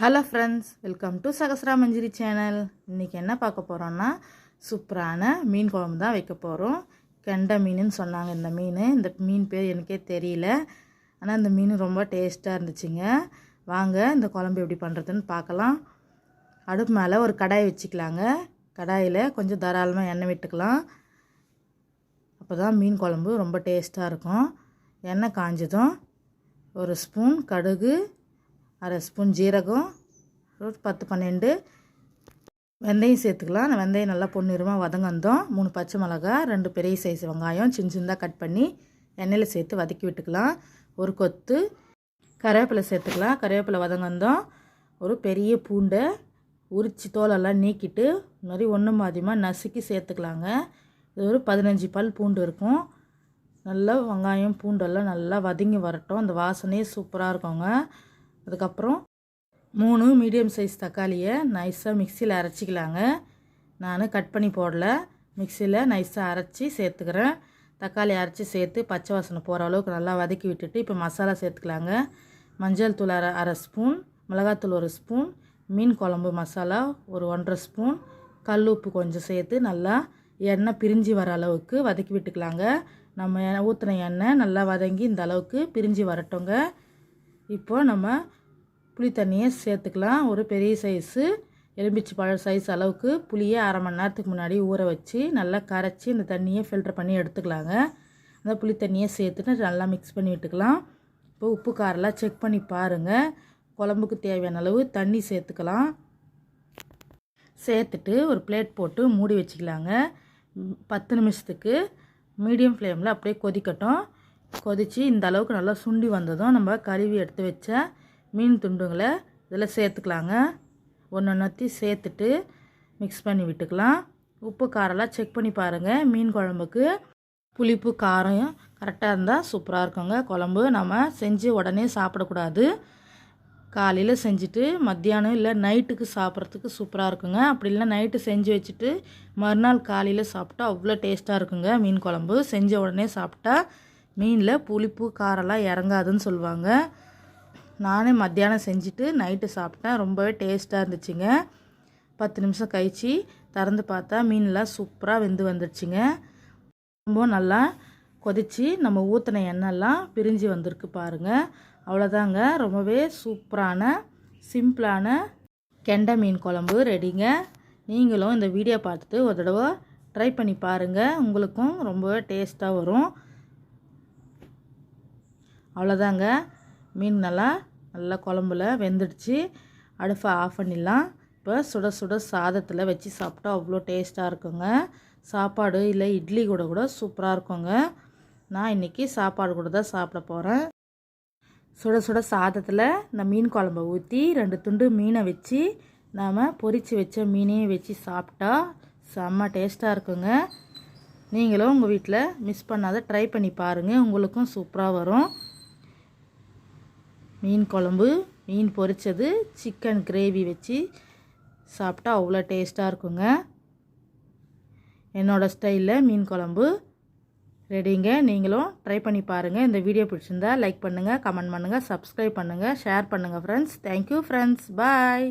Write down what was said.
Hello friends welcome to Sahasra Manjiri channel இன்றைக்கி என்ன பார்க்க போகிறோன்னா சூப்பரான மீன் குழம்பு தான் வைக்க போகிறோம் கெண்டை மீனுன்னு சொன்னாங்க இந்த மீன். இந்த மீன் பேர் எனக்கே தெரியல. ஆனால் இந்த மீன் ரொம்ப டேஸ்ட்டாக இருந்துச்சுங்க. வாங்க இந்த குழம்பு எப்படி பண்ணுறதுன்னு பார்க்கலாம். அடுப்பு மேலே ஒரு கடாய் வச்சுக்கலாங்க. கடாயில் கொஞ்சம் தாராளமாக எண்ணெய் விட்டுக்கலாம். அப்போ தான் மீன் குழம்பு ரொம்ப டேஸ்ட்டாக இருக்கும். எண்ணெய் காஞ்சதும் ஒரு ஸ்பூன் கடுகு அரை ஸ்பூன் ஜீரகம் பத்து பன்னெண்டு வெந்தயம் சேர்த்துக்கலாம். அந்த வெந்தயம் நல்லா பொன்னிறமாக வதங்கந்தோம். மூணு பச்சை மிளகா ரெண்டு பெரிய சைஸ் வெங்காயம் சின்ன சின்னதாக கட் பண்ணி எண்ணெயில் சேர்த்து வதக்கி விட்டுக்கலாம். ஒரு கொத்து கருவேப்பிலை சேர்த்துக்கலாம். கருவேப்பிலை வதங்கந்தோம். ஒரு பெரிய பூண்டை உரித்து தோலெல்லாம் நீக்கிட்டு இந்த மாதிரி ஒன்று மாதிரிமாக நசுக்கி சேர்த்துக்கலாங்க. இது ஒரு பதினஞ்சு பல் பூண்டு இருக்கும். நல்லா வெங்காயம் பூண்டெல்லாம் நல்லா வதங்கி வரட்டும். அந்த வாசனையே சூப்பராக இருக்குங்க. அதுக்கப்புறம் மூணு மீடியம் சைஸ் தக்காளியை நைஸாக மிக்சியில் அரைச்சிக்கலாங்க. நான் கட் பண்ணி போடல. மிக்சியில் நைஸாக அரைச்சி சேர்த்துக்கிறேன். தக்காளி அரைச்சி சேர்த்து பச்சை வாசனை போகிற அளவுக்கு நல்லா வதக்கி விட்டுட்டு இப்போ மசாலா சேர்த்துக்கலாங்க. மஞ்சள் தூள் அரை அரை ஸ்பூன் மிளகாத்தூள் ஒரு ஸ்பூன் மீன் குழம்பு மசாலா ஒரு ஒன்றரை ஸ்பூன் கல் உப்பு கொஞ்சம் சேர்த்து நல்லா எண்ணெய் பிரிஞ்சு வர அளவுக்கு வதக்கி விட்டுக்கலாங்க. நம்ம ஊற்றின எண்ணெய் நல்லா வதங்கி இந்த அளவுக்கு பிரிஞ்சு வரட்டோங்க. இப்போ நம்ம புளி தண்ணியை சேர்த்துக்கலாம். ஒரு பெரிய சைஸு எலும்பிச்சி பழ சைஸ் அளவுக்கு புளியை அரை மணி நேரத்துக்கு முன்னாடி ஊற வச்சு நல்லா கரைச்சி இந்த தண்ணியை ஃபில்டர் பண்ணி எடுத்துக்கலாங்க. அந்த புளி தண்ணியை சேர்த்துட்டு நல்லா மிக்ஸ் பண்ணி விட்டுக்கலாம். இப்போ உப்பு காரெல்லாம் செக் பண்ணி பாருங்கள் குழம்புக்கு தேவையான அளவு தண்ணி சேர்த்துக்கலாம். சேர்த்துட்டு ஒரு பிளேட் போட்டு மூடி வச்சுக்கலாங்க. பத்து நிமிஷத்துக்கு மீடியம் ஃப்ளேமில் அப்படியே கொதிக்கட்டும். கொதித்து இந்த அளவுக்கு நல்லா சுண்டி வந்ததும் நம்ம கழுவி எடுத்து வச்ச மீன் துண்டுங்களை இதில் சேர்த்துக்கலாங்க. ஒன்று ஒன்றத்தி சேர்த்துட்டு மிக்ஸ் பண்ணி விட்டுக்கலாம். உப்பு காரெல்லாம் செக் பண்ணி பாருங்கள் மீன் குழம்புக்கு புளிப்பு காரம் கரெக்டாக இருந்தால் சூப்பராக இருக்குங்க. குழம்பு நம்ம செஞ்சு உடனே சாப்பிடக்கூடாது. காலையில் செஞ்சுட்டு மத்தியானம் இல்லை நைட்டுக்கு சாப்பிட்றதுக்கு சூப்பராக இருக்குங்க. அப்படி இல்லை நைட்டு செஞ்சு வச்சுட்டு மறுநாள் காலையில் சாப்பிட்டா அவ்வளோ டேஸ்ட்டாக இருக்குங்க மீன் குழம்பு. செஞ்ச உடனே சாப்பிட்டா மீனில் புளிப்பு காரெல்லாம் இறங்காதுன்னு சொல்லுவாங்க. நானே மத்தியானம் செஞ்சுட்டு நைட்டு சாப்பிட்டேன். ரொம்பவே டேஸ்ட்டாக இருந்துச்சுங்க. பத்து நிமிஷம் கழிச்சு திறந்து பார்த்தா மீன்லாம் சூப்பராக வெந்து வந்துடுச்சுங்க ரொம்ப நல்லா கொதித்து நம்ம ஊற்றின எண்ணெய்லாம் பிரிஞ்சு வந்திருக்கு பாருங்கள் அவ்வளோதாங்க. ரொம்பவே சூப்பரான சிம்பிளான கெண்டை மீன் குழம்பு ரெடிங்க. நீங்களும் இந்த வீடியோ பார்த்துட்டு ஒரு தடவை ட்ரை பண்ணி பாருங்கள் உங்களுக்கும் ரொம்பவே டேஸ்ட்டாக வரும். அவ்வளோதாங்க. மீன் நல்லா நல்லா குழம்புல வெந்துடுச்சு. அடுப்பை ஆஃப் பண்ணிடலாம். இப்போ சுட சுட சாதத்தில் வச்சு சாப்பிட்டா அவ்வளோ டேஸ்ட்டாக இருக்குங்க. சாப்பாடு இல்லை இட்லி கூட கூட சூப்பராக இருக்குங்க. நான் இன்றைக்கி சாப்பாடு கூட தான் சாப்பிட போகிறேன் சுட சுட சாதத்தில் இந்த மீன் குழம்பை ஊற்றி ரெண்டு துண்டு மீனை வச்சு நாம் பொரித்து வச்ச மீனையும் வச்சு சாப்பிட்டா செம்ம டேஸ்ட்டாக இருக்குங்க. நீங்களும் உங்கள் வீட்டில் மிஸ் பண்ணாத ட்ரை பண்ணி பாருங்கள் உங்களுக்கும் சூப்பராக வரும். மீன் குழம்பு மீன் பொரித்தது சிக்கன் கிரேவி வச்சு சாப்பிட்டா அவ்வளோ டேஸ்ட்டாக இருக்குங்க. என்னோடய ஸ்டைலில் மீன் குழம்பு. ரெடிங்க நீங்களும் ட்ரை பண்ணி பாருங்கள் இந்த வீடியோ பிடிச்சிருந்தா லைக் பண்ணுங்கள் கமெண்ட் பண்ணுங்கள் சப்ஸ்கிரைப் பண்ணுங்கள் ஷேர் பண்ணுங்கள் ஃப்ரெண்ட்ஸ் தேங்க்யூ ஃப்ரெண்ட்ஸ் பாய்